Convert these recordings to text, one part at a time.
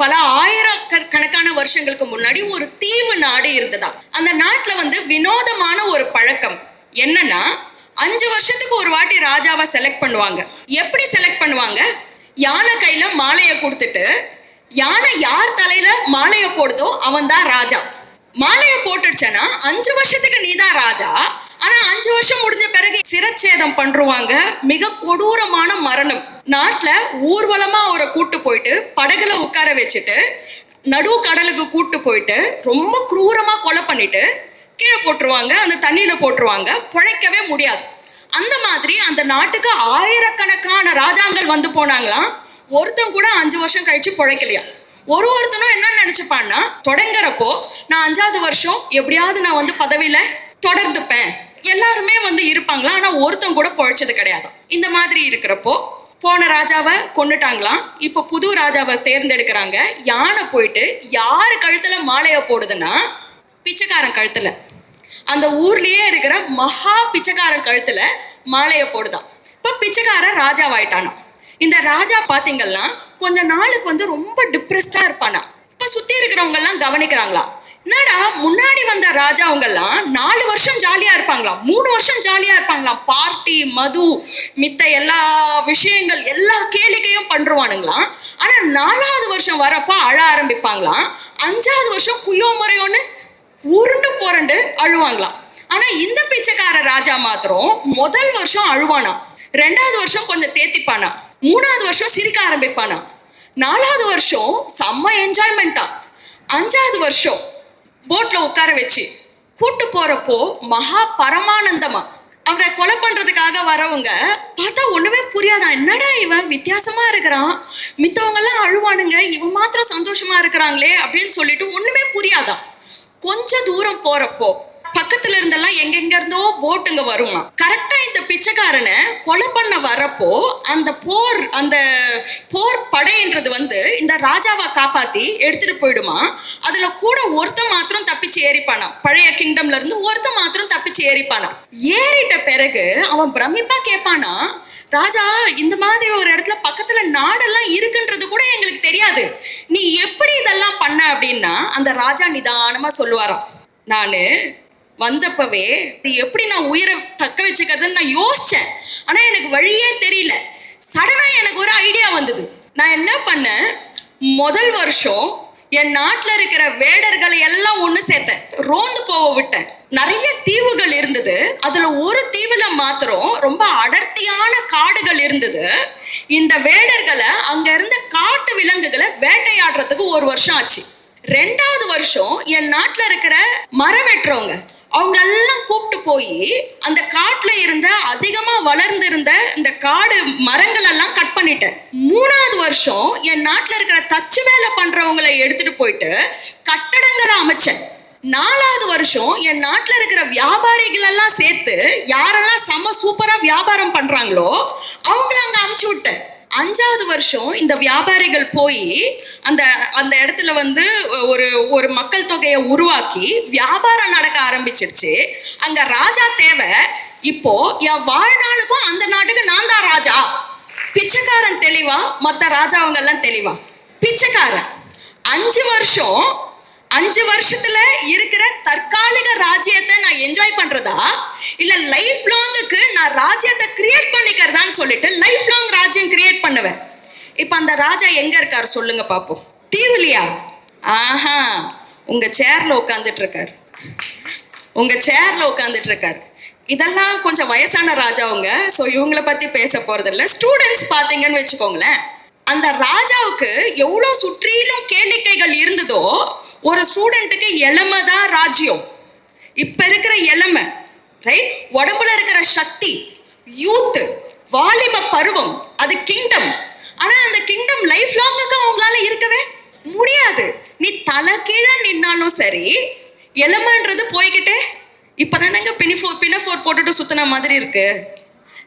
பல ஆயிரக்கணக்கான வருஷங்களுக்கு முன்னாடி ஒரு தீவு நாடு இருந்ததா அந்த நாட்டுல வந்து வினோதமான ஒரு பழக்கம். என்னன்னா அஞ்சு வருஷத்துக்கு ஒரு வாட்டி ராஜாவை செலக்ட் பண்ணுவாங்க. எப்படி செலக்ட் பண்ணுவாங்க? யானை கையில மாலையை கொடுத்துட்டு யானை யார் தலையில மாலையை போடுதோ அவன் தான் ராஜா. மாலையை போட்டுடுச்சேன்னா அஞ்சு வருஷத்துக்கு நீதான் ராஜா. ஆனா அஞ்சு வருஷம் முடிஞ்ச பிறகு சிரச்சேதம் பண்ருவாங்க. மிக கொடூரமான மரணம். நாட்டுல ஊர்வலமா அவரை கூட்டு போயிட்டு படகுல உட்கார வச்சுட்டு நடு கடலுக்கு கூட்டு போயிட்டு ரொம்ப குரூரமா கொலை பண்ணிட்டு கீழே போட்டுருவாங்க. அந்த தண்ணியில போட்டுருவாங்க. பிழைக்கவே முடியாது. அந்த மாதிரி அந்த நாட்டுக்கு ஆயிரக்கணக்கான ராஜாங்கள் வந்து போனாங்களாம். ஒருத்தன் கூட அஞ்சு வருஷம் கழிச்சு பிழைக்கலையா? ஒரு ஒருத்தனும் நினைச்சுப்பான்னா தொடங்குறப்போ நான் அஞ்சாவது வருஷம் எப்படியாவது நான் வந்து பதவியில தொடர்ந்துப்பேன். எல்லாருமே வந்து இருப்பாங்களா? ஆனா ஒருத்தன் கூட பொழைச்சது கிடையாது. இந்த மாதிரி இருக்கிறப்போ போன ராஜாவை கொன்னுட்டாங்களாம். இப்போ புது ராஜாவை தேர்ந்தெடுக்கிறாங்க. யானை போயிட்டு யாரு கழுத்துல மாலையை போடுதுன்னா பிச்சைக்காரன் கழுத்துல. அந்த ஊர்லயே இருக்கிற மகா பிச்சைக்காரன் கழுத்துல மாலையை போடுதான். இப்ப பிச்சைக்காரன் ராஜாவாயிட்டானா இந்த ராஜா பாத்தீங்கன்னா கொஞ்ச நாளுக்கு வந்து ரொம்ப டிப்ரெஸ்டா இருப்பானா சுத்தி இருக்கிறவங்க எல்லாம் கவனிக்கிறாங்களா? என்னடா முன்னாடி வந்த ராஜாவங்கெல்லாம் நாலு வருஷம் ஜாலியா இருப்பாங்களாம் மூணு வருஷம் ஜாலியா இருப்பாங்களாம் பார்ட்டி மது மித்த எல்லா விஷயங்கள் எல்லா கேளிக்கையும் பண்ருவானுங்களாம் ஆனா நாலாவது வருஷம் வரப்போ அழ ஆரம்பிப்பாங்களாம் அஞ்சாவது வருஷம் குயோ முறையோன்னு உருண்டு புரண்டு அழுவாங்களாம் ஆனா இந்த பிச்சைக்கார ராஜா மாத்திரம் முதல் வருஷம் அழுவானா? ரெண்டாவது வருஷம் கொஞ்சம் தேத்திப்பானா? மூணாவது வருஷம் சிரிக்க ஆரம்பிப்பானா? நாலாவது வருஷம் செம்ம என்ஜாய்மெண்டா அஞ்சாவது வருஷம் போட்ல உட்கார வச்சு கூட்டு போறப்போ மகா பரமானந்தமா. அவரை கொலை பண்றதுக்காக வரவங்க பார்த்தா ஒண்ணுமே புரியாதான் என்னடா இவன் வித்தியாசமா இருக்கிறான்? மித்தவங்கெல்லாம் அழுவானுங்க இவன் மாத்திரம் சந்தோஷமா இருக்கிறாங்களே அப்படின்னு சொல்லிட்டு ஒண்ணுமே புரியாதான் கொஞ்ச தூரம் போறப்போ பக்கத்துல இருந்தெல்லாம் எங்கெங்க இருந்தோ போட்டுங்க வருமா. கரெக்டா இந்த பிச்சைக்காரனை கொலை பண்ண வரப்போ அந்த போர் அந்த போர் படைன்றது வந்து இந்த ராஜாவை காப்பாத்தி எடுத்துட்டு போயிடுமா. அதுல கூட ஒருத்தன் மாத்திரம் தப்பிச்சு ஏறிப்பானா பழைய கிங்டம்ல இருந்து ஒருத்தன் மாத்திரம் தப்பிச்சு ஏறிப்பானா ஏறிட்ட பிறகு அவன் பிரமிப்பா கேட்பானா ராஜா இந்த மாதிரி ஒரு இடத்துல பக்கத்துல நாடெல்லாம் இருக்குன்றது கூட எங்களுக்கு தெரியாது. நீ எப்படி இதெல்லாம் பண்ண? அப்படின்னா அந்த ராஜா நிதானமா சொல்லுவாராம். நானு வந்தப்பவே இது எப்படி நான் உயிரை தக்க வச்சுக்கிறதுன்னு நான் யோசிச்சேன். ஆனா எனக்கு வழியே தெரியல. சடனா எனக்கு ஒரு ஐடியா வந்தது. நான் என்ன பண்ணேன்? முதல் வருஷம் என் நாட்டில் இருக்கிற வேடர்களை எல்லாம் ஒன்று சேர்த்தேன். ரோந்து போக விட்டேன். நிறைய தீவுகள் இருந்தது. அதில் ஒரு தீவில் மாத்திரம் ரொம்ப அடர்த்தியான காடுகள் இருந்தது. இந்த வேடர்களை அங்கே இருந்த காட்டு விலங்குகளை வேட்டையாடுறதுக்கு ஒரு வருஷம் ஆச்சு. ரெண்டாவது வருஷம் என் நாட்டில் இருக்கிற மரம் வெட்டுறவங்க அவங்க எல்லாம் கூப்பிட்டு போய் அந்த காட்டுல இருந்த அதிகமா வளர்ந்திருந்த இந்த காடு மரங்கள் எல்லாம் கட் பண்ணிட்டேன். மூணாவது வருஷம் என் நாட்டுல இருக்கிற தச்சு வேலை பண்றவங்களை எடுத்துட்டு போயிட்டு கட்டடங்களை அமைச்சேன். நாலாவது வருஷம் என் நாட்டுல இருக்கிற வியாபாரிகள் எல்லாம் சேர்த்து யாரெல்லாம் செம சூப்பரா வியாபாரம் பண்றாங்களோ அவங்கள அங்க அமுச்சு விட்டேன். அஞ்சாவது வருஷம் இந்த வியாபாரிகள் போய் அந்த அந்த இடத்துல வந்து ஒரு ஒரு மக்கள் தொகையை உருவாக்கி வியாபாரம் நடக்க ஆரம்பிச்சிருச்சு. அங்க ராஜா தேவை இப்போ என் வாழ்நாளுக்கும் அந்த நாட்டுக்கு நான் தான் ராஜா. பிச்சைக்காரன் தெளிவா மத்த ராஜாவங்க எல்லாம் தெளிவா. பிச்சைக்காரன். அஞ்சு வருஷம் அஞ்சு வருஷத்துல இருக்கிற தற்காலிக ராஜ்யத்தை நான் என்ஜாய் பண்றதா? இல்ல லைஃப் லாங்குக்கு நான் ராஜ்யத்தை கிரியேட் பண்ணிக்கிறதான்னு சொல்லிட்டு லைஃப் பண்ணுவேன். இப்போ அந்த ராஜா எங்க இருக்காரு சொல்லுங்க பாப்போம். தீவுலியா? ஆஹா உங்க சேர்ல உட்காந்துட்டு இருக்காரு உங்க சேர்ல உட்காந்துட்டு இருக்காரு இதெல்லாம் கொஞ்சம் வயசான ராஜாவுங்க ஸோ இவங்கள பத்தி பேச போறது இல்ல ஸ்டூடெண்ட்ஸ் பாத்தீங்கன்னு வச்சுக்கோங்களேன். அந்த ராஜாவுக்கு எவ்வளோ சுற்றிலும் கேளிக்கைகள் இருந்ததோ ஒரு ஸ்டூடெண்ட்டுக்கு இளமை தான் ராஜ்யம். இப்ப இருக்கிற இளமை ரைட் உடம்புல இருக்கிற சக்தி யூத் வாலிப பருவம் அது கிங்டம் ஆனா அந்த கிங்டம் லைஃப் லாங்குக்கு அவங்களால இருக்கவே முடியாது. நீ தலை கீழே நின்னாலும் சரி இளமைன்றது போய்கிட்டே இப்பதானங்க பினிஃபோர் பினஃபோர் போட்டுட்டு சுத்தின மாதிரி இருக்கு.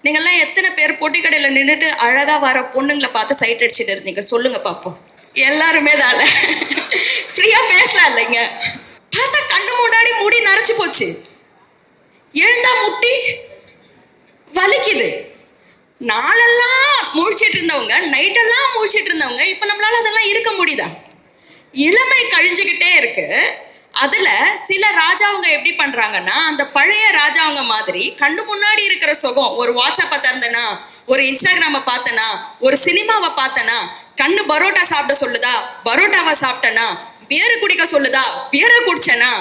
நீங்கெல்லாம் எத்தனை பேர் பொட்டி கடையில நின்றுட்டு அழகா வர பொண்ணுங்களை பார்த்து சைட் அடிச்சிட்டு இருந்தீங்க? சொல்லுங்க பாப்போம். எல்லாருமே தானே ஃப்ரீயா பேசலாம் இல்லைங்க. பார்த்தா கண்ணு முன்னாடி முடி நரைச்சு போச்சு. எழுந்தா முட்டி வலிக்குது. நாளெல்லாம் முழிச்சிட்டு இருந்தவங்க நைட்டெல்லாம் முழிச்சிட்டு இருந்தவங்க இப்போ நம்மளால அதெல்லாம் இருக்க முடியுதா? இளமை கழிஞ்சுக்கிட்டே இருக்கு. அதுல சில ராஜாவுங்க எப்படி பண்றாங்கன்னா அந்த பழைய ராஜாவங்க மாதிரி கண்ணு முன்னாடி இருக்கிற சுகம் ஒரு வாட்ஸ்அப்பை திறந்தனா ஒரு இன்ஸ்டாகிராமை பார்த்தனா ஒரு சினிமாவை பார்த்தனா கண்ணு பரோட்டா சாப்பிட சொல்லுதா பரோட்டாவை சாப்பிட்டனா பியரு குடிக்க சொல்லுதா பியரை குடிச்சனா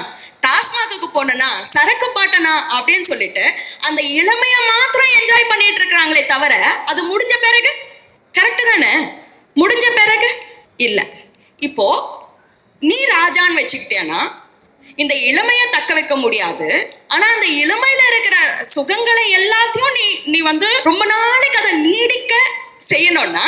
டாஸ்மாகுக்கு போனனா சரக்கு பாட்டனா அப்படின்னு சொல்லிட்டு அந்த இளமைய மாத்திரம் என்ஜாய் பண்ணிட்டு இருக்கிறாங்களே தவிர அது முடிஞ்ச பிறகு? கரெக்டு தானே? முடிஞ்ச பிறகு? இல்ல. இப்போ நீ ராஜான்னு வச்சுக்கிட்டேன்னா இந்த இளமையை தக்க வைக்க முடியாது. ஆனா அந்த இளமையில இருக்கிற சுகங்களை எல்லாத்தையும் நீ நீ வந்து ரொம்ப நாளைக்கு அதை நீடிக்க செய்யணும்னா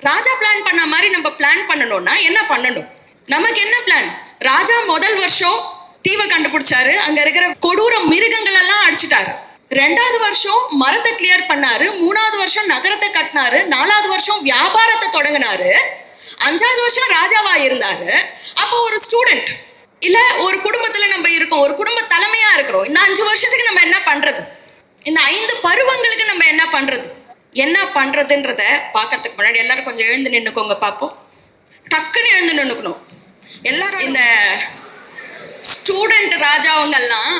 ராஜா பிளான் பண்ண மாதிரி நம்ம பிளான் பண்ணணும்னா என்ன பண்ணணும்? நமக்கு என்ன பிளான் ராஜா முதல் வருஷம் தீவை கண்டுபிடிச்சாரு. அங்க இருக்கிற கொடூர மிருகங்கள் எல்லாம் அடிச்சிட்டாரு. ரெண்டாவது வருஷம் மரத்தை கிளியர் பண்ணாரு. மூணாவது வருஷம் நகரத்தை கட்டினாரு. நாலாவது வருஷம் வியாபாரத்தை தொடங்கினாரு. அஞ்சாவது வருஷம் ராஜாவா இருந்தாரு. அப்போ ஒரு ஸ்டூடெண்ட் இல்ல ஒரு குடும்பத்துல நம்ம இருக்கோம். ஒரு குடும்ப தலைமையா இருக்கிறோம். இந்த அஞ்சு வருஷத்துக்கு நம்ம என்ன பண்றது? இந்த ஐந்து பருவங்களுக்கு நம்ம என்ன பண்றது? என்ன பண்றதுன்றத பார்க்கறதுக்கு முன்னாடி எல்லாரும் கொஞ்சம் எழுந்து நின்னுக்கோங்க பார்ப்போம் டக்குன்னு எழுந்து நின்னுக்கணும். எல்லாரும் இந்த ஸ்டூடெண்ட் ராஜாவங்கெல்லாம்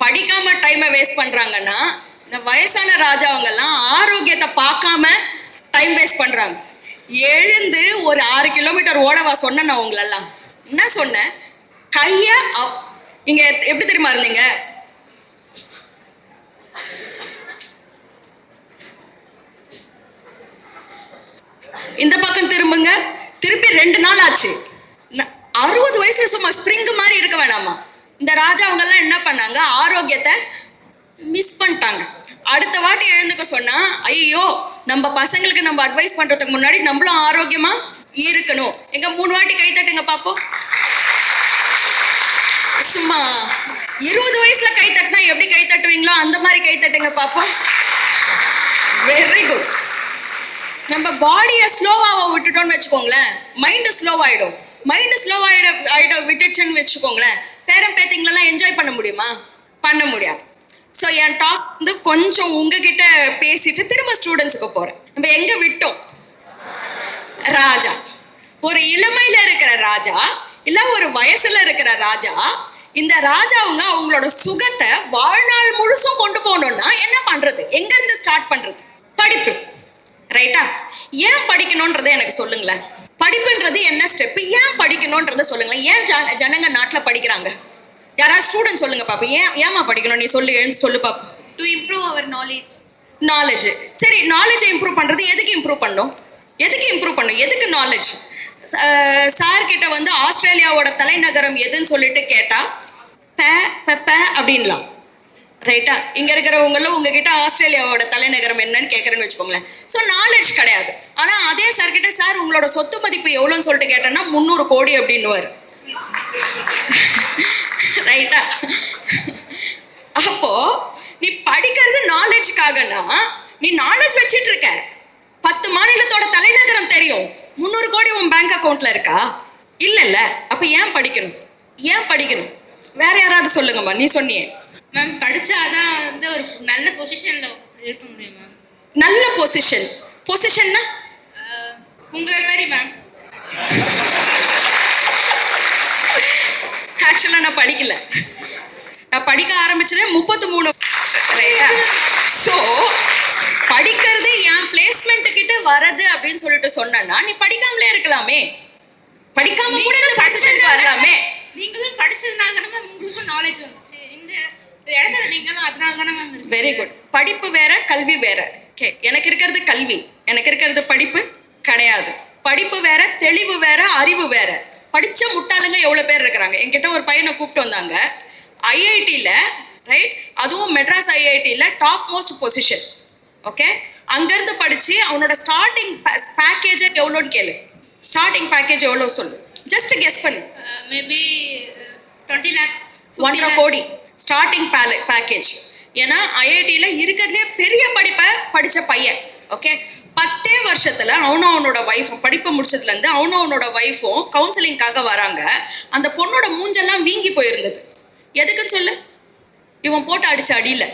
படிக்காம டைமை வேஸ்ட் பண்ணுறாங்கன்னா இந்த வயசான ராஜாவங்கெல்லாம் ஆரோக்கியத்தை பார்க்காம டைம் வேஸ்ட் பண்ணுறாங்க எழுந்து ஒரு ஆறு கிலோமீட்டர் ஓடவா சொன்னேன் உங்களெல்லாம். என்ன சொன்னேன்? கையை அப்- எப்படி தெரியுமா இருந்தீங்க? இந்த பக்கம் திரும்புங்க. திருப்பி ரெண்டு நாள் ஆச்சு. அறுபது வயசுல சும்மா ஸ்ப்ரிங் மாதிரி இருக்க வேணாமா? இந்த ராஜாவங்க எல்லாம் என்ன பண்ணாங்க? ஆரோக்கியத்தை மிஸ் பண்ணிட்டாங்க. அடுத்த வாட்டி எழுந்துக்க சொன்னா ஐயோ நம்ம பசங்களுக்கு நம்ம அட்வைஸ் பண்றதுக்கு முன்னாடி நம்மளும் ஆரோக்கியமா இருக்கணும். எங்க மூணு வாட்டி கை தட்டுங்க பாப்போம். சும்மா இருபது வயசுல கை தட்டினா எப்படி கை தட்டுவீங்களோ அந்த மாதிரி கை தட்டுங்க பாப்போம். வெரி குட் நம்ம பாடியை ஸ்லோவாக விட்டுட்டோம்னு வச்சுக்கோங்களேன் மைண்டு ஸ்லோவாயிடும் மைண்டு ஸ்லோவாயிட ஆயிட விட்டுச்சுன்னு வச்சுக்கோங்களேன். பேரம் பேத்திங்களெல்லாம் என்ஜாய் பண்ண முடியுமா? பண்ண முடியாது. ஸோ என் டாக் வந்து கொஞ்சம் உங்ககிட்ட பேசிட்டு திரும்ப ஸ்டூடெண்ட்ஸுக்கு போகிறேன் நம்ம எங்கே விட்டோம்? ராஜா. ஒரு இளமையில இருக்கிற ராஜா இல்லை ஒரு வயசுல இருக்கிற ராஜா இந்த ராஜாவுங்க அவங்களோட சுகத்தை வாழ்நாள் முழுசும் கொண்டு போகணும்னா என்ன பண்றது? எங்கேருந்து ஸ்டார்ட் பண்றது? படிப்பு. ரைட்டா ஏன் படிக்கணும்ன்றதை எனக்கு சொல்லுங்களேன் படிப்புன்றது என்ன ஸ்டெப் ஏன் படிக்கணும்ன்றதை சொல்லுங்களேன். ஏன் ஜன- ஜனங்க நாட்டுல படிக்கிறாங்க? யாராவது ஸ்டூடெண்ட் சொல்லுங்க பாப்போம். ஏன் ஏமா படிக்கணும்? நீ சொல்லு எழுந்து சொல்லு பாப்போம். To improve our knowledge. Knowledge சரி நாலேஜை இம்ப்ரூவ் பண்றது எதுக்கு இம்ப்ரூவ் பண்ணும் எதுக்கு இம்ப்ரூவ் பண்ணும் எதுக்கு நாலேஜ் சார் கிட்ட வந்து ஆஸ்திரேலியாவோட தலைநகரம் எதுன்னு சொல்லிட்டு கேட்டா ப ப, ப அப்படின்லாம். ரைட்டா இங்க இருக்கிறவங்கள உங்ககிட்ட ஆஸ்திரேலியாவோட தலைநகரம் என்னன்னு கேட்கறேன்னு வச்சுக்கோங்களேன். ஸோ நாலேஜ் கிடையாது. ஆனா அதே சார் கிட்ட சார் உங்களோட சொத்து மதிப்பு எவ்வளோன்னு சொல்லிட்டு கேட்டேன்னா முந்நூறு கோடி அப்படின்னுவார். ரைட்டா அப்போ நீ படிக்கிறது நாலேஜ்க்காகனா நீ நாலேஜ் வச்சிட்டு இருக்க. பத்து மாநிலத்தோட தலைநகரம் தெரியும். முந்நூறு கோடி உன் பேங்க் அக்கௌண்ட்ல இருக்கா? இல்லல்ல. அப்ப ஏன் படிக்கணும்? ஏன் படிக்கணும்? வேற யாராவது சொல்லுங்கம்மா. நீ சொன்னியே. மேம் படிச்சாதான் வந்து ஒரு நல்ல பொசிஷன்ல இருக்க முடியும் மேம் நல்ல பொசிஷன் பொசிஷன்னா உங்களை மாதிரி மேம் ஆக்சுவலா நான் படிக்கல. நான் படிக்க ஆரம்பிச்சதே முப்பத்து மூணு. ஸோ படிக்கிறது என் பிளேஸ்மெண்ட் கிட்ட வரது அப்படின்னு சொல்லிட்டு சொன்னேன்னா நீ படிக்காமலே இருக்கலாமே. படிக்காம கூட இந்த பொசிஷனுக்கு வரலாமே. நீங்களும் படிச்சதுனால தானே உங்களுக்கும் நாலேஜ் வந்துச்சு. வெரி குட் படிப்பு வேற கல்வி வேற. ஓகே எனக்கு இருக்கிறது கல்வி. எனக்கு இருக்கிறது படிப்பு கிடையாது. படிப்பு வேற தெளிவு வேற அறிவு வேற. படிச்ச முட்டாளுங்க எவ்வளவு பேர் இருக்கிறாங்க? என்கிட்ட ஒரு பையனை கூப்பிட்டு வந்தாங்க. ஐஐடியில் ரைட் அதுவும் மெட்ராஸ் ஐஐடியில் டாப் மோஸ்ட் பொசிஷன் ஓகே அங்கேருந்து படிச்சு அவனோட ஸ்டார்டிங் பேக்கேஜ் எவ்வளோன்னு கேளு. ஸ்டார்டிங் பேக்கேஜ் எவ்வளோ சொல்லு. ஜஸ்ட் கெஸ் பண்ணு. மேபி டுவெண்ட்டி லேக்ஸ் ஒன்றரை கோடி. ஸ்டார்டிங் பேக்கேஜ் ஏன்னா ஐஐடியில் இருக்கிறதுலே பெரிய படிப்பை படித்த பையன் ஓகே பத்தே வருஷத்துல அவனும் அவனோட ஒய்ஃபும் படிப்பு முடிச்சதுலேருந்து அவனும் அவனோட ஒய்ஃபும் கவுன்சிலிங்காக வராங்க. அந்த பொண்ணோட மூஞ்செல்லாம் வீங்கி போயிருந்தது. எதுக்குன்னு சொல்லு? இவன் போட்டு அடிச்ச அடியில்.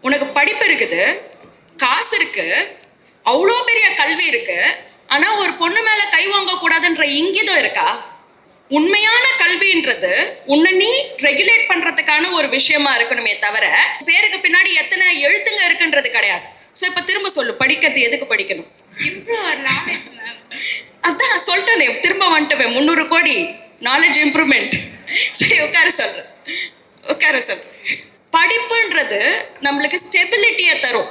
உனக்கு படிப்பு இருக்குது காசு இருக்கு அவ்வளோ பெரிய கல்வி இருக்கு ஆனால் ஒரு பொண்ணு மேலே கை வாங்கக்கூடாதுன்ற இங்கிதம் இருக்கா? உண்மையான கல்வின்றது உன்னை நீ ரெகுலேட் பண்றதுக்கான ஒரு விஷயமா இருக்கணுமே தவிர பேருக்கு பின்னாடி எத்தனை எழுத்துங்க இருக்குன்றது கிடையாது. ஸோ இப்போ திரும்ப சொல்லு படிக்கிறது எதுக்கு படிக்கணும்? அதான் சொல்லிட்டேனே திரும்ப வந்துட்டுமே முந்நூறு கோடி நாலேஜ் இம்ப்ரூவ்மெண்ட் சரி உட்கார சொல்றேன் உட்கார சொல்றேன் படிப்புன்றது நம்மளுக்கு ஸ்டெபிலிட்டியை தரும்.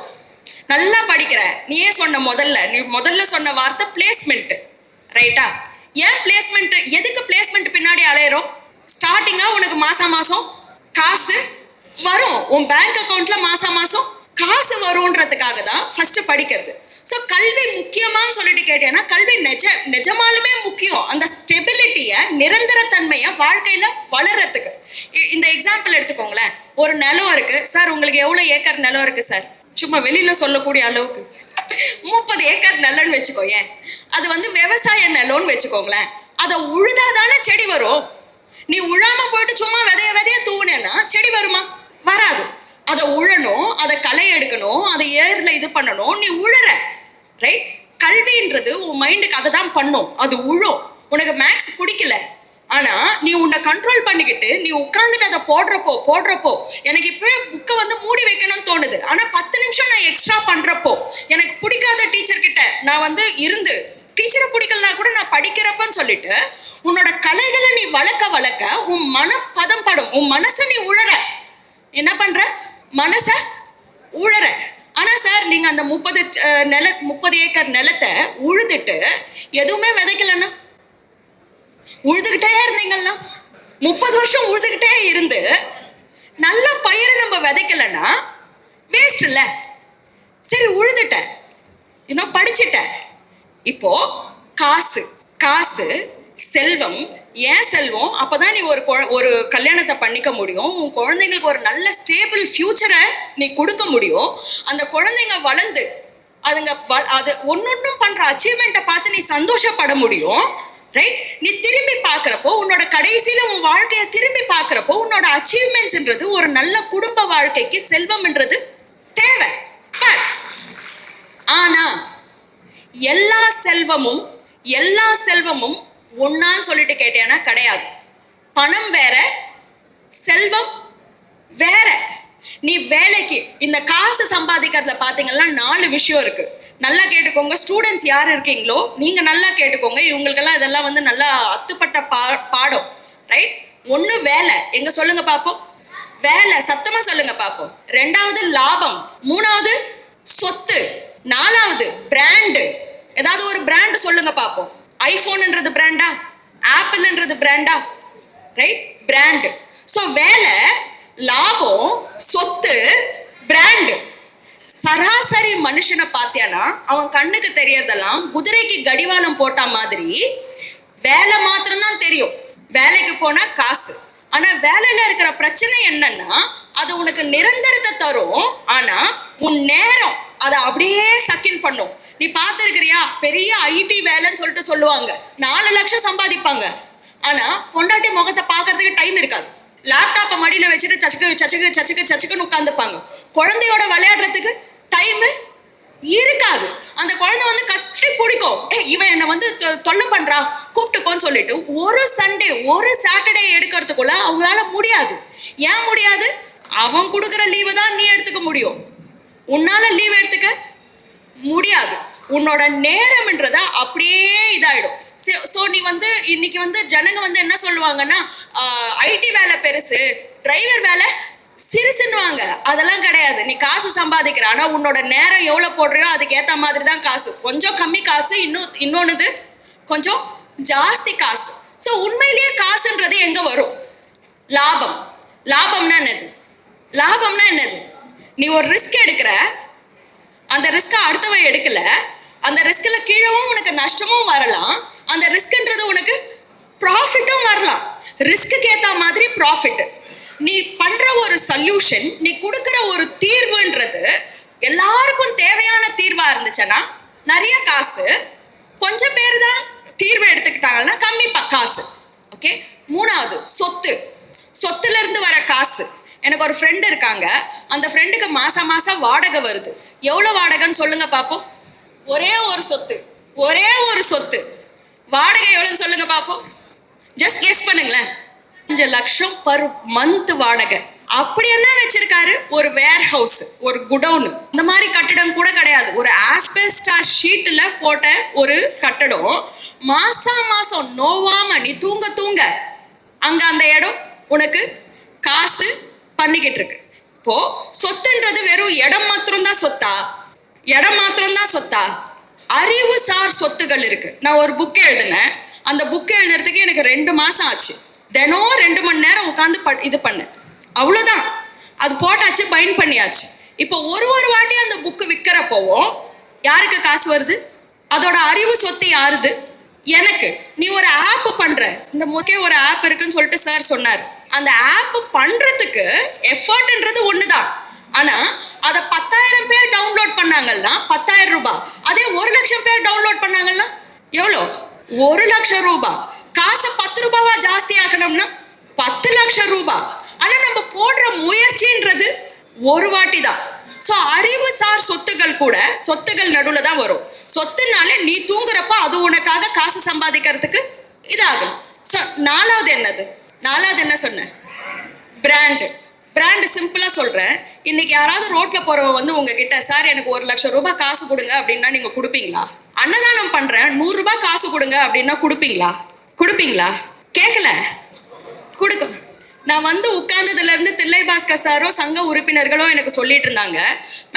நல்லா படிக்கிற நீயே சொன்ன முதல்ல நீ முதல்ல சொன்ன வார்த்தை பிளேஸ்மெண்ட் ரைட்டா ஏன் பிளேஸ்மெண்ட் எதுக்கு பிளேஸ்மெண்ட் பின்னாடி அலையிறோம்? ஸ்டார்டிங்கா உனக்கு மாசம் மாசம் காசு வரும். உன் பேங்க் அக்கௌண்ட்ல மாசம் மாசம் காசு வரும்ன்றதுக்காக தான் ஃபர்ஸ்ட் படிக்கிறது. ஸோ கல்வி முக்கியமான்னு சொல்லிட்டு கேட்டேன்னா கல்வி நிஜ நிஜமாலுமே முக்கியம். அந்த ஸ்டெபிலிட்டியை நிரந்தரத்தன்மையை வாழ்க்கையில வளர்றதுக்கு. இ- இந்த எக்ஸாம்பிள் எடுத்துக்கோங்களேன். ஒரு நிலம் இருக்கு. சார் உங்களுக்கு எவ்வளோ ஏக்கர் நிலம் இருக்கு சார் சும்மா வெளியில சொல்லக்கூடிய அளவுக்கு. முப்பது ஏக்கர் நிலம்னு வச்சுக்கோ ஏன் அது வந்து விவசாய நிலம்னு வச்சுக்கோங்களேன். அதை உழுதாதானே செடி வரும். நீ உழாம போயிட்டு சும்மா விதைய விதைய தூவுனேன்னா செடி வருமா? வராது. அதை உழணும் அதை களை எடுக்கணும் அதை ஏர்ல இது பண்ணணும் நீ உழற. ரைட் கல்வின்றது உன் மைண்டுக்கு அதை தான் பண்ணும். அது உழும். உனக்கு மேக்ஸ் பிடிக்கல. ஆனா நீ உன்னை கண்ட்ரோல் பண்ணிக்கிட்டு நீ உட்காந்துட்டு அதை போடுறப்போ போடுறப்போ எனக்கு இப்பவே புக்கை வந்து மூடி வைக்கணும்னு தோணுது. ஆனா பத்து நிமிஷம் நான் எக்ஸ்ட்ரா பண்றப்போ எனக்கு பிடிக்காத டீச்சர் கிட்ட நான் வந்து இருந்து டீச்சரை பிடிக்கலனா கூட நான் படிக்கிறப்பன்னு சொல்லிட்டு உன்னோட கலைகளை நீ வளர்க்க வளர்க்க உன் மனம் பதம் படும். உன் மனசை நீ உழற என்ன பண்ற? மனச உழற ஆனா சார் நீங்க அந்த முப்பது நில முப்பது ஏக்கர் நிலத்தை உழுதுட்டு எதுவுமே விதைக்கலன்னா உழுதுகிட்டே இருந்தீங்கன்னா முப்பது வருஷம் உழுதுகிட்டே இருந்து நல்ல பயிரை நம்ம விதைக்கலன்னா வேஸ்ட் இல்ல. சரி உழுதுட்ட. இன்னும் படிச்சுட்ட. இப்போ காசு காசு செல்வம் ஏன் செல்வம்? அப்பதான் நீ ஒரு குழ- ஒரு கல்யாணத்தை பண்ணிக்க முடியும். உன் குழந்தைங்களுக்கு ஒரு நல்ல ஸ்டேபிள் ஃபியூச்சரை நீ கொடுக்க முடியும். அந்த குழந்தைங்க வளர்ந்து அதுங்க அது ஒன்னொன்னும் பண்ற அச்சீவ்மெண்ட்டை பார்த்து நீ சந்தோஷப்பட முடியும். ரைட் நீ திரும்பி பார்க்கறப்போ உன்னோட கடைசியில உன் வாழ்க்கையை திரும்பி பார்க்கறப்போ உன்னோட அச்சீவ்மெண்ட்ஸ்ன்றது ஒரு நல்ல குடும்ப வாழ்க்கைக்கு செல்வம்ன்றது தேவை. பட் ஆனா எல்லா செல்வமும் எல்லா செல்வமும் ஒன்னான்னு சொல்லிட்டு கேட்டேன்னா கிடையாது. பணம் வேற செல்வம் வேற. நீ வேலைக்கு இந்த காசு சம்பாதிக்கிறதுல பாத்தீங்கன்னா நாலு விஷயம் இருக்கு. நல்லா கேட்டுக்கோங்க ஸ்டூடெண்ட்ஸ் யார் இருக்கீங்களோ நீங்க நல்லா கேட்டுக்கோங்க. இவங்களுக்கெல்லாம் இதெல்லாம் வந்து நல்லா அத்துப்பட்ட பா பாடம் ரைட் ஒண்ணு வேலை. எங்க சொல்லுங்க பாப்போம். வேலை சத்தமா சொல்லுங்க பாப்போம். ரெண்டாவது லாபம். மூணாவது சொத்து. நாலாவது பிராண்டு ஏதாவது ஒரு பிராண்டு சொல்லுங்க பாப்போம். ஐபோன்ன்றது பிராண்டா ஆப்பிள்ன்றது பிராண்டா ரைட் பிராண்டு ஸோ வேலை லாபம் சொத்து பிராண்டு சராசரி மனுஷனை பார்த்தியானா அவன் கண்ணுக்கு தெரியறதெல்லாம் குதிரைக்கு கடிவாளம் போட்ட மாதிரி வேலை மாத்திரம்தான் தெரியும். வேலைக்கு போனா காசு. ஆனா வேலையில இருக்கிற பிரச்சனை என்னன்னா அது உனக்கு நிரந்தரத்தை தரும். ஆனா உன் நேரம் அதை அப்படியே சக்கின் பண்ணும். நீ பார்த்துருக்கிறியா? பெரிய ஐடி வேலைன்னு சொல்லிட்டு சொல்லுவாங்க. நாலு லட்சம் சம்பாதிப்பாங்க. ஆனா பொண்டாட்டி முகத்தை பார்க்கறதுக்கு டைம் இருக்காது. லேப்டாப்பை மடியில் வச்சுட்டு சச்சுக்கு சச்சுக்கு சச்சுக்கு சச்சுக்குன்னு உட்காந்துப்பாங்க குழந்தையோட விளையாடுறதுக்கு டைமு இருக்காது. அந்த குழந்தை வந்து கத்தி பிடிக்கும். ஏ இவன் என்னை வந்து தொ- தொல்லை பண்ணுறான் கூப்பிட்டுக்கோன்னு சொல்லிட்டு ஒரு சண்டே ஒரு சாட்டர்டே எடுக்கிறதுக்குள்ள அவங்களால முடியாது. ஏன் முடியாது? அவன் கொடுக்குற லீவை தான் நீ எடுத்துக்க முடியும். உன்னால லீவ் எடுத்துக்க முடியாது. உன்னோட நேரம்ன்றத அப்படியே இதாயிடும். ஸோ நீ வந்து இன்னைக்கு வந்து ஜனங்க வந்து என்ன சொல்லுவாங்கன்னா ஐடி வேலை பெருசு டிரைவர் வேலை சிறுசுன்னுவாங்க. அதெல்லாம் கிடையாது. நீ காசு சம்பாதிக்கிற ஆனா உன்னோட நேரம் எவ்வளவு போடுறியோ அதுக்கு ஏத்த மாதிரி தான் காசு. கொஞ்சம் கம்மி காசு இன்னும் இன்னொன்னு கொஞ்சம் ஜாஸ்தி காசு. ஸோ உண்மையிலேயே காசுன்றது எங்க வரும்? லாபம். லாபம்னா என்னது? லாபம்னா என்னது? நீ ஒரு ரிஸ்க் எடுக்கிற அந்த ரிஸ்க்கை அடுத்தவன் எடுக்கல அந்த ரிஸ்க்ல கீழவும் உனக்கு நஷ்டமும் வரலாம். அந்த ரிஸ்க்ன்றது உனக்கு ப்ராஃபிட்டும் வரலாம். ரிஸ்க்கு ஏற்ற மாதிரி ப்ராஃபிட் நீ பண்ற ஒரு சொல்யூஷன் நீ கொடுக்குற ஒரு தீர்வுன்றது எல்லாருக்கும் தேவையான தீர்வா இருந்துச்சுன்னா நிறைய காசு கொஞ்சம் பேர் தான் தீர்வு எடுத்துக்கிட்டாங்கன்னா கம்மி காசு. ஓகே மூணாவது சொத்து. சொத்துல இருந்து வர காசு. எனக்கு ஒரு ஃப்ரெண்டு இருக்காங்க. அந்த ஃப்ரெண்டுக்கு மாசம் மாசம் வாடகை வருது. எவ்வளோ வாடகைன்னு சொல்லுங்க பார்ப்போம் ஒரே ஒரு சொத்து. ஒரே ஒரு சொத்து. வாடகை எவ்வளோன்னு சொல்லுங்க பார்ப்போம் ஜஸ்ட் கெஸ் பண்ணுங்களேன். அஞ்சு லட்சம் பர் மந்த் வாடகை. அப்படி என்ன வச்சிருக்காரு? ஒரு வேர் ஹவுஸ் ஒரு குடவுன் இந்த மாதிரி கட்டிடம் கூட கிடையாது. ஒரு ஆஸ்பெஸ்டா ஷீட்ல போட்ட ஒரு கட்டடம். மாசா மாசம் நோவாம நீ தூங்க தூங்க. அங்க அந்த இடம் உனக்கு காசு பண்ணிக்கிட்டு இருக்கு. இப்போ சொத்துன்றது வெறும் இடம் மாத்திரம்தான் சொத்தா? இடம் மாத்திரம்தான் சொத்தா? அறிவு சார் சொத்துகள் இருக்கு. நான் ஒரு புக் எழுதினேன். அந்த புக் எழுதுறதுக்கு எனக்கு ரெண்டு மாசம் ஆச்சு. தினம் ரெண்டு மணி நேரம் உட்காந்து இது பண்ணேன். அவ்வளோதான் அது போட்டாச்சு பைண்ட் பண்ணியாச்சு. இப்போ ஒரு ஒரு வாட்டி அந்த புக்கு விற்கிறப்போவும் யாருக்கு காசு வருது? அதோட அறிவு சொத்து யாருது? எனக்கு. நீ ஒரு ஆப் பண்ற. இந்த மோஸ்ட்லி ஒரு ஆப் இருக்குன்னு சொல்லிட்டு சார் சொன்னார். அந்த ஆப் பண்றதுக்கு எஃபர்ட்ன்றது ஒண்ணுதான். ஆனா அதை பத்தாயிரம் பேர் டவுன்லோட் பண்ணாங்கன்னா பத்தாயிரம் ரூபாய். அதே ஒரு லட்சம் பேர் டவுன்லோட் பண்ணாங்கன்னா எவ்வளோ? ஒரு லட்சம் ரூபாய். காசை பத்து ரூபாவா ஜாஸ்தி ஆக்கணும்னா பத்து லட்சம் ரூபாய். ஆனா நம்ம போடுற முயற்சின்றது ஒரு வாட்டி தான். ஸோ அறிவுசார் சொத்துகள் கூட சொத்துகள் நடுவில் தான் வரும். சொத்துனால நீ தூங்குறப்ப அது உனக்காக காசு சம்பாதிக்கிறதுக்கு இதாகும். ஸோ நாலாவது என்னது? நாலாவது என்ன சொன்னேன் பிராண்டு பிராண்டு சிம்பிளா சொல்றேன். இன்னைக்கு யாராவது ரோட்ல போறவங்க வந்து உங்ககிட்ட சார் எனக்கு ஒரு லட்சம் ரூபாய் காசு கொடுங்க அப்படின்னா நீங்க கொடுப்பீங்களா? அன்னதானம் பண்றேன் நூறு ரூபாய் காசு கொடுங்க அப்படின்னா கொடுப்பீங்களா? கொடுப்பீங்களா? கேட்கல கொடுக்கும் நான் வந்து உட்கார்ந்ததுல இருந்து தில்லை பாஸ்கர் சாரோ சங்க உறுப்பினர்களும் எனக்கு சொல்லிட்டு இருந்தாங்க.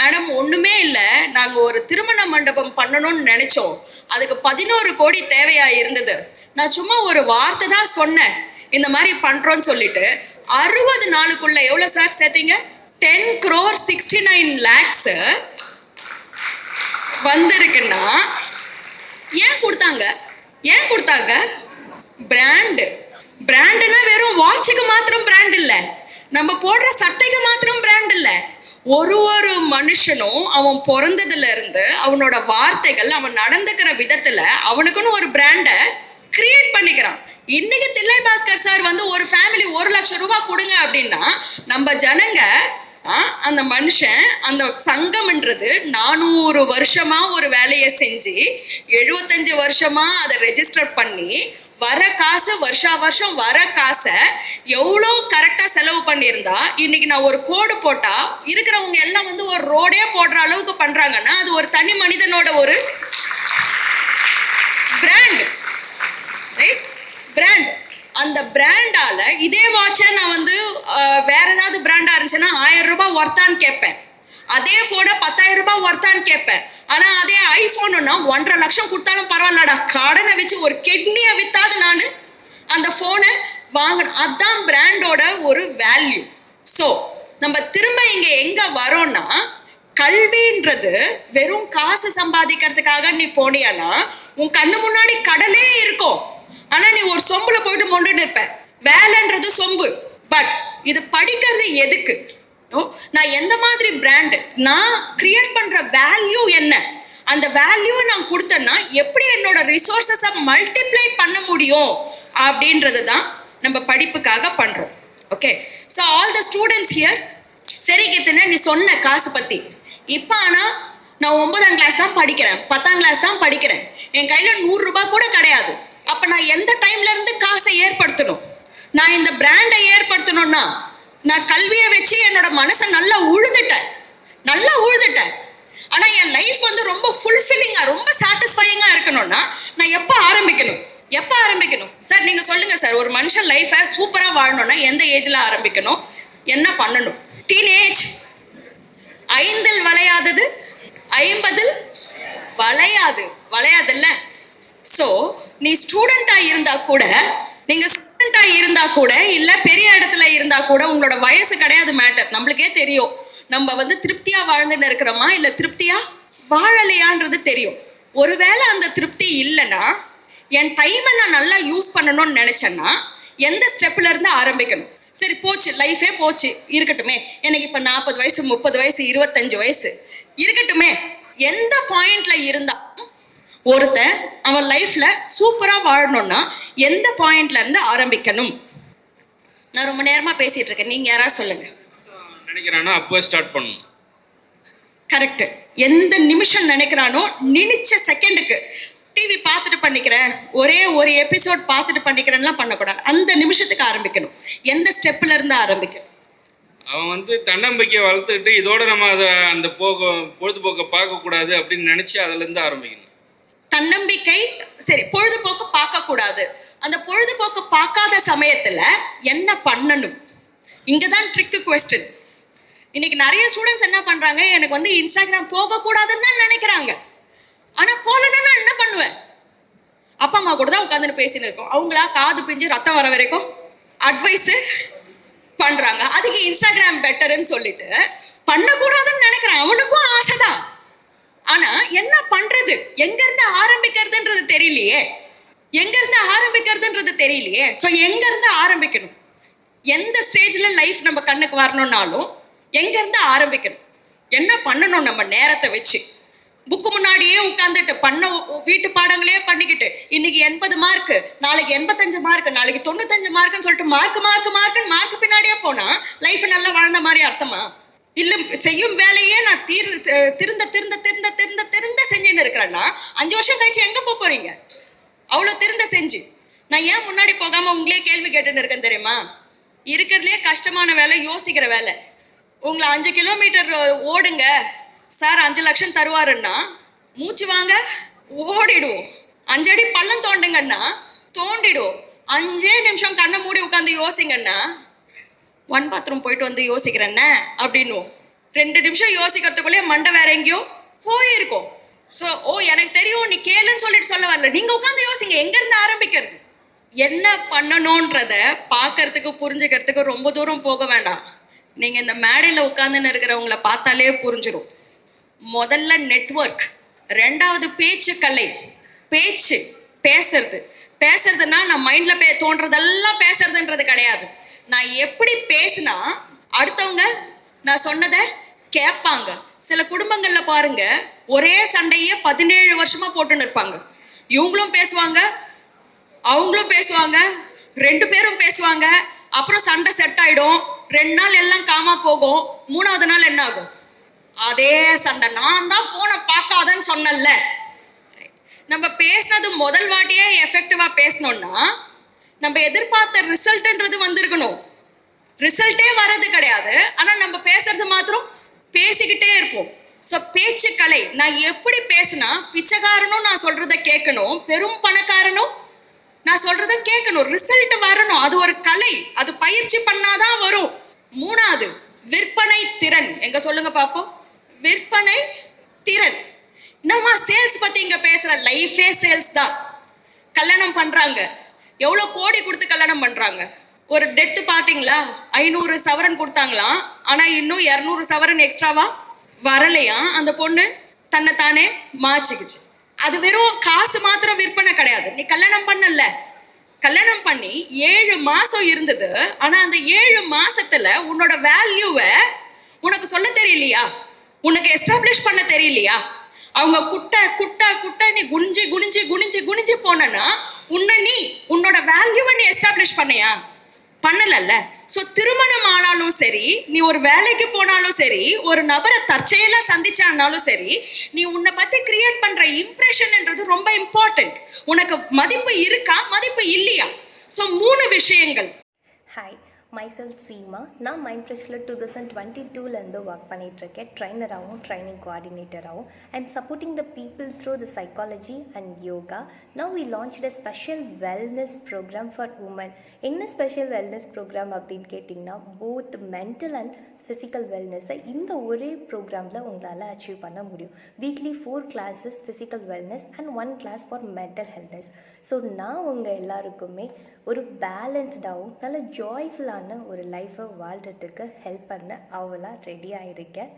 மேடம் ஒண்ணுமே இல்லை. நாங்க ஒரு திருமண மண்டபம் பண்ணணும்னு நினைச்சோம். அதுக்கு பதினோரு கோடி தேவையா இருந்தது. நான் சும்மா ஒரு வார்த்தை தான் சொன்னேன். இந்த மாதிரி பண்றோம்னு சொல்லிட்டு அறுபது நாளுக்குள்ள எவ்வளவு sir சேர்த்தீங்க? Ten crore sixty nine lakhs வந்திருக்குன்னா ஏன் கொடுத்தாங்க? ஏன் கொடுத்தாங்க? பிராண்டு பிராண்டுனா வெறும் வாட்சுக்கு மாத்திரம் பிராண்ட் இல்ல. நம்ம போடுற சட்டைக்கு மாத்திரம் பிராண்ட் இல்ல. ஒரு ஒரு மனுஷனும் அவன் பிறந்ததுல இருந்து அவனோட வார்த்தைகள் அவன் நடந்துக்கிற விதத்துல அவனுக்குன்னு ஒரு பிராண்டை கிரியேட் பண்ணிக்கிறான். இன்னைக்கு தில்லை பாஸ்கர் சார் வந்து ஒரு ஃபேமிலி ஒரு லட்சம் ரூபாய் கொடுங்க அப்படின்னா நம்ம ஜனங்க ஆ, அந்த மனுஷன் அந்த சங்கம்ன்றது நானூறு வருஷமா ஒரு வேலையை செஞ்சு எழுபத்தஞ்சு வருஷமா அதை ரெஜிஸ்டர் பண்ணி வர காசு வருஷா வருஷம் வர காசை எவ்வளோ கரெக்டாக செலவு பண்ணியிருந்தா இன்னைக்கு நான் ஒரு கோடு போட்டால் இருக்கிறவங்க எல்லாம் வந்து ஒரு ரோடே போடுற அளவுக்கு பண்ணுறாங்கன்னா அது ஒரு தனி மனிதனோட ஒரு பிராண்ட் பிராண்ட் அந்த பிராண்டால இதே வாட்சை நான் வந்து வேற ஏதாவது பிராண்டா இருந்துச்சுன்னா ஆயிரம் ரூபாய் ஒர்த்தான்னு கேட்பேன். அதே போனை பத்தாயிரம் ரூபாய் ஒர்த்தான்னு கேட்பேன். ஆனா அதே ஐபோனுன்னா ஒன்றரை லட்சம் கொடுத்தாலும் பரவாயில்லடா. கடனை வச்சு ஒரு கிட்னியை வித்தாது நான் அந்த போனை வாங்கணும். அதான் பிராண்டோட ஒரு வேல்யூ ஸோ நம்ம திரும்ப இங்க எங்க வரோம்னா கல்வின்றது வெறும் காசு சம்பாதிக்கிறதுக்காக நீ போனியானா உன் கண்ணு முன்னாடி கடலே இருக்கும். ஆனா நீ ஒரு சொம்புல போயிட்டு மொண்டுன்னு இருப்ப. வேலைன்றது சொம்பு. பட் இது படிக்கிறது எதுக்கு? நான் எந்த மாதிரி பிராண்ட் நான் கிரியேட் பண்ற வேல்யூ என்ன? அந்த வேல்யூவை நான் கொடுத்தேன்னா எப்படி என்னோட ரிசோர்ஸஸை மல்டிப்ளை பண்ண முடியும்? அப்படின்றது தான் நம்ம படிப்புக்காக பண்றோம். Okay so all the students here சரி கீர்த்தனை நீ சொன்ன காசு பத்தி. இப்போ ஆனால் நான் ஒன்பதாம் கிளாஸ் தான் படிக்கிறேன். பத்தாம் கிளாஸ் தான் படிக்கிறேன். என் கையில் நூறு ரூபாய் கூட கிடையாது. அப்ப நான் எந்த டைம்ல இருந்து காசை ஏற்படுத்தணும்? நான் இந்த பிராண்டை ஏற்படுத்தணும்னா நான் கல்வியை வச்சு என்னோட மனசை நல்லா உழுதுட்டேன். நல்லா உழுதுட்டேன். ஆனா என் லைஃப் வந்து ரொம்ப ஃபுல்ஃபில்லிங்கா ரொம்ப சாட்டிஸ்ஃபையிங்கா இருக்கணும்னா நான் எப்போ ஆரம்பிக்கணும்? எப்போ ஆரம்பிக்கணும்? சார் நீங்க சொல்லுங்க சார் ஒரு மனுஷன் லைஃபை சூப்பரா வாழணும்னா எந்த ஏஜ்ல ஆரம்பிக்கணும்? என்ன பண்ணணும்? டீனேஜ் ஐந்தில் வளையாதது ஐம்பதில் வளையாது. வளையாதுல்ல. ஸோ நீ ஸ்டூடெண்டா இருந்தா கூட நீங்க ஸ்டூடெண்டா இருந்தா கூட இல்ல பெரிய இடத்துல இருந்தா கூட உங்களோட வயசு கிடையாது மேட்டர் நம்மளுக்கே தெரியும். நம்ம வந்து திருப்தியா வாழ்ந்துன்னு இருக்கிறோமா இல்ல திருப்தியா வாழலையான்றது தெரியும். ஒருவேளை அந்த திருப்தி இல்லைன்னா என் டைமை நான் நல்லா யூஸ் பண்ணணும்னு நினைச்சேன்னா எந்த ஸ்டெப்ல இருந்து ஆரம்பிக்கணும்? சரி போச்சு. லைஃபே போச்சு. இருக்கட்டுமே. எனக்கு இப்ப நாற்பது வயசு முப்பது வயசு இருபத்தஞ்சு வயசு. இருக்கட்டுமே. எந்த பாயிண்ட்ல இருந்தாலும் ஒருத்தன் அவன் லைஃப்ல சூப்பரா வாழணும்னா எந்த பாயிண்ட்ல இருந்து ஆரம்பிக்கணும்? நான் ரொம்ப நேரமா பேசிட்டு இருக்கேன். நீங்க யாராவது சொல்லுங்க. நினைக்கிறானா? அப்போ ஸ்டார்ட் பண்ணணும். கரெக்ட் எந்த நிமிஷம் நினைக்கிறானோ நினைச்ச செகண்டுக்கு டிவி பார்த்துட்டு பண்ணிக்கிறேன். ஒரே ஒரு எபிசோட் பார்த்துட்டு பண்ணிக்கிறேன்லாம் பண்ணக்கூடாது. அந்த நிமிஷத்துக்கு ஆரம்பிக்கணும். எந்த ஸ்டெப்ல இருந்து ஆரம்பிக்கணும்? அவன் வந்து தன்னம்பிக்கையை வளர்த்துக்கிட்டு இதோட நம்ம அதை அந்த போக பொழுதுபோக்கை பார்க்கக்கூடாது அப்படின்னு நினச்சி அதுலேருந்து ஆரம்பிக்கணும். தன்னம்பிக்கை சரி பொழுதுபோக்கு பார்க்க கூடாது அந்த பொழுதுபோக்கு பார்க்காத சமயத்துல என்ன பண்ணணும்? இங்கதான் ட்ரிக்கு கொஸ்டின் இன்னைக்கு நிறைய ஸ்டூடெண்ட்ஸ் என்ன பண்றாங்க? எனக்கு வந்து இன்ஸ்டாகிராம் போக கூடாதுன்னு தான் நினைக்கிறாங்க. ஆனா போலன்னா நான் என்ன பண்ணுவேன்? அப்பா அம்மா கூட தான் உட்காந்துன்னு பேசின்னு இருக்கோம். அவங்களா காது பிஞ்சு ரத்தம் வர வரைக்கும் அட்வைஸ் பண்றாங்க. அதுக்கு இன்ஸ்டாகிராம் பெட்டர்ன்னு சொல்லிட்டு பண்ணக்கூடாதுன்னு நினைக்கிறேன். அவனுக்கும் ஆனா என்ன பண்றது? எங்க இருந்து ஆரம்பிக்கிறதுன்றது தெரியலையே. எங்க இருந்து ஆரம்பிக்கிறதுன்றது தெரியலையே. சோ எங்க இருந்து ஆரம்பிக்கணும்? எந்த ஸ்டேஜ்ல லைஃப் நம்ம கண்ணுக்கு வரணும்னாலும் எங்க இருந்து ஆரம்பிக்கணும்? என்ன பண்ணணும் நம்ம நேரத்தை வச்சு? புக்கு முன்னாடியே உட்காந்துட்டு பண்ண வீட்டு பாடங்களே பண்ணிக்கிட்டு இன்னைக்கு எண்பது மார்க் நாளைக்கு எண்பத்தஞ்சு மார்க் நாளைக்கு தொண்ணூத்தஞ்சு மார்க்னு சொல்லிட்டு மார்க் மார்க் மார்க்னு மார்க் பின்னாடியே போனா லைஃப் நல்லா வாழ்ந்த மாதிரி அர்த்தமா? இல்ல செய்யும் வேலையே நான் தீர் திருந்த திருந்த திருந்த திருந்த செஞ்சுன்னு இருக்கிறேன்னா அஞ்சு வருஷம் கழிச்சு எங்க போக போறீங்க? அவ்வளவு திருந்த செஞ்சு. நான் ஏன் முன்னாடி போகாம உங்களே கேள்வி கேட்டுன்னு இருக்கேன் தெரியுமா? இருக்கிறதுலே கஷ்டமான வேலை யோசிக்கிற வேலை. உங்களை அஞ்சு கிலோமீட்டர் ஓடுங்க. சார் அஞ்சு லட்சம் தருவாருன்னா மூச்சு வாங்க ஓடிடுவோம் அஞ்சடி பள்ளம் தோண்டுங்கன்னா தோண்டிடுவோம் அஞ்சே நிமிஷம் கண்ணை மூடி உட்காந்து யோசிங்கன்னா ஒன் பாத்ரூம் போயிட்டு வந்து யோசிக்கிறேன்ன அப்படின்னு ரெண்டு நிமிஷம் யோசிக்கிறதுக்குள்ளே மண்டை வேற எங்கேயோ போயிருக்கோம். ஸோ ஓ எனக்கு தெரியும் நீ கேளுன்னு சொல்லிட்டு சொல்ல வரல. நீங்கள் உட்காந்து யோசிங்க எங்கேருந்து ஆரம்பிக்கிறது? என்ன பண்ணணுன்றத பார்க்கறதுக்கு புரிஞ்சுக்கிறதுக்கு ரொம்ப தூரம் போக வேண்டாம். நீங்கள் இந்த மேடையில் உட்காந்துன்னு இருக்கிறவங்கள பார்த்தாலே புரிஞ்சிடும் முதல்ல நெட்வொர்க் ரெண்டாவது பேச்சு கலை பேச்சு பேசுறது. பேசுறதுன்னா நான் மைண்டில் பே தோன்றதெல்லாம் பேசுறதுன்றது கிடையாது. நான் எப்படி பேசினா அடுத்தவங்க நான் சொன்னதை கேட்பாங்க. சில குடும்பங்கள்ல பாருங்க ஒரே சண்டையே பதினேழு வருஷமா போட்டுன்னு இருப்பாங்க. இவங்களும் பேசுவாங்க அவங்களும் பேசுவாங்க ரெண்டு பேரும் பேசுவாங்க அப்புறம் சண்டை செட் ஆயிடும். ரெண்டு நாள் எல்லாம் காமா போகும் மூணாவது நாள் என்ன ஆகும்? அதே சண்டை. நான் தான் போனை பார்க்காதன்னு சொன்னேன்ல. நம்ம பேசினது முதல் வாட்டியே எஃபெக்டிவா பேசணும்னா நம்ம எதிர்பார்த்த ரிசல்ட்ன்றது வந்திருக்கணும். ரிசல்ட்டே வர்றது கிடையாது. ஆனா நம்ம பேசுறது மாத்திரம் பேசிக்கிட்டே இருப்போம். ஸோ பேச்சு கலை நான் எப்படி பேசினா பிச்சைக்காரனும் நான் சொல்றத கேட்கணும் பெரும் பணக்காரனும் நான் சொல்றத கேட்கணும் ரிசல்ட் வரணும். அது ஒரு கலை. அது பயிற்சி பண்ணாதான் வரும். மூணாவது விற்பனை திறன். எங்க சொல்லுங்க பாப்போம். விற்பனை திறன். நம்ம சேல்ஸ் பத்தி இங்க பேசுற லைஃபே சேல்ஸ் தான். கல்யாணம் பண்றாங்க. எவ்வளவு கோடி கொடுத்து கல்யாணம் பண்றாங்க. ஒரு டெட்டு பார்ட்டிங்களா ஐநூறு சவரன் கொடுத்தாங்களாம். ஆனா இன்னும் இரநூறு சவரன் எக்ஸ்ட்ராவா வரலையா? அந்த பொண்ணு தன்னை தானே மாச்சிக்கிச்சு அது வெறும் காசு மாத்திரம் விற்பனை கிடையாது. நீ கல்யாணம் பண்ணல. கல்யாணம் பண்ணி ஏழு மாசம் இருந்தது. ஆனா அந்த ஏழு மாசத்துல உன்னோட வேல்யூவை உனக்கு சொல்ல தெரியலையா? உனக்கு எஸ்டாப்ளிஷ் பண்ண தெரியலையா? அவங்க குட்டை குட்டை குட்டை நீ குனிஞ்சு குனிஞ்சு குனிஞ்சு குனிஞ்சு போனனா உன்னை நீ உன்னோட வேல்யூவை நீ எஸ்டாப்ளிஷ் பண்ணியா? பண்ணலல்ல. ஸோ திருமணம் ஆனாலும் சரி நீ ஒரு வேலைக்கு போனாலும் சரி ஒரு நபரை தற்செயலா சந்திச்சானாலும் சரி நீ உன்னை பத்தி கிரியேட் பண்ற இம்ப்ரெஷன்ன்றது ரொம்ப இம்பார்ட்டன்ட் உனக்கு மதிப்பு இருக்கா? மதிப்பு இல்லையா? ஸோ மூணு விஷயங்கள். ஹாய் மைசெல் சீமா நான் மைண்ட் ஃப்ரெஷ்ல டூ தௌசண்ட் டுவெண்ட்டி டூலேருந்து ஒர்க் பண்ணிகிட்ருக்கேன் ட்ரைனராகவும் training கோஆர்டினேட்டராகவும் I am supporting the people through the psychology and yoga now we launch special wellness program for women என்ன ஸ்பெஷல் வெல்னஸ் ப்ரோக்ராம் அப்படின்னு கேட்டிங்கன்னா போத் மென்டல் அண்ட் ஃபிசிக்கல் வெல்னஸை இந்த ஒரே ப்ரோக்ராமில் உங்களால் அச்சீவ் பண்ண முடியும். Weekly four classes physical wellness and one class for mental wellness so நான் உங்கள் எல்லாருக்குமே ஒரு பேலன்ஸ்டாகவும் நல்ல ஜாய்ஃபுல்லான ஒரு லைஃப்பை வாழ்கிறதுக்கு ஹெல்ப் பண்ண அவளாக ரெடியாக இருக்கேன்